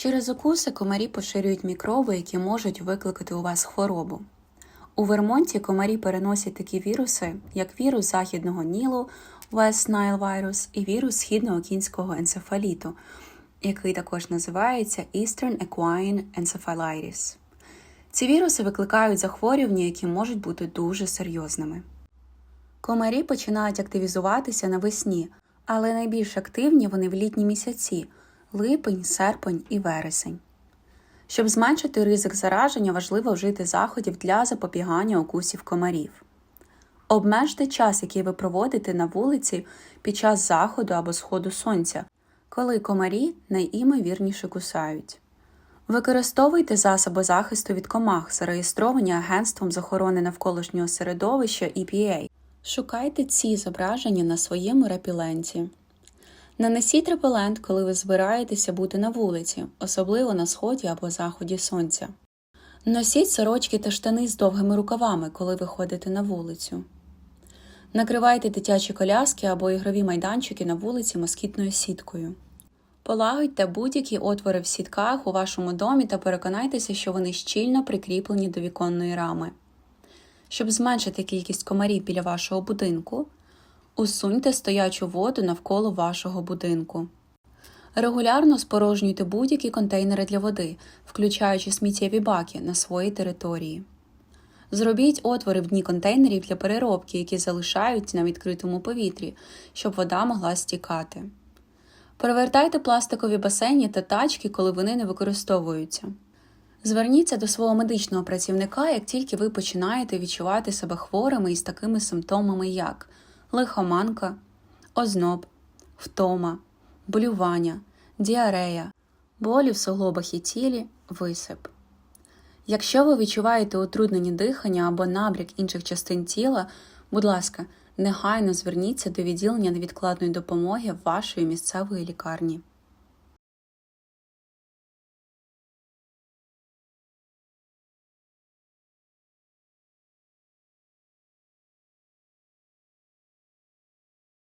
Через укуси комарі поширюють мікроби, які можуть викликати у вас хворобу. У Вермонті комарі переносять такі віруси, як вірус західного Нілу West Nile Virus і вірус східного кінського енцефаліту, який також називається Eastern Equine Encephalitis. Ці віруси викликають захворювання, які можуть бути дуже серйозними. Комарі починають активізуватися навесні, але найбільш активні вони в літні місяці липень, серпень і вересень. Щоб зменшити ризик зараження, важливо вжити заходів для запобігання укусів комарів. Обмежте час, який ви проводите на вулиці під час заходу або сходу сонця, коли комарі найімовірніше кусають. Використовуйте засоби захисту від комах, зареєстровані Агентством з охорони навколишнього середовища EPA. Шукайте ці зображення на своєму репіленті. Нанесіть репелент, коли ви збираєтеся бути на вулиці, особливо на сході або заході сонця. Носіть сорочки та штани з довгими рукавами, коли ви ходите на вулицю. Накривайте дитячі коляски або ігрові майданчики на вулиці москітною сіткою. Полагодьте будь-які отвори в сітках у вашому домі та переконайтеся, що вони щільно прикріплені до віконної рами. Щоб зменшити кількість комарів біля вашого будинку, усуньте стоячу воду навколо вашого будинку. Регулярно спорожнюйте будь-які контейнери для води, включаючи сміттєві баки на своїй території. Зробіть отвори в дні контейнерів для переробки, які залишаються на відкритому повітрі, щоб вода могла стікати. Перевертайте пластикові басейні та тачки, коли вони не використовуються. Зверніться до свого медичного працівника, як тільки ви починаєте відчувати себе хворими із такими симптомами, як лихоманка, озноб, втома, болювання, діарея, болі в суглобах і тілі, висип. Якщо ви відчуваєте утруднені дихання або набряк інших частин тіла, будь ласка, негайно зверніться до відділення невідкладної допомоги вашої місцевої лікарні.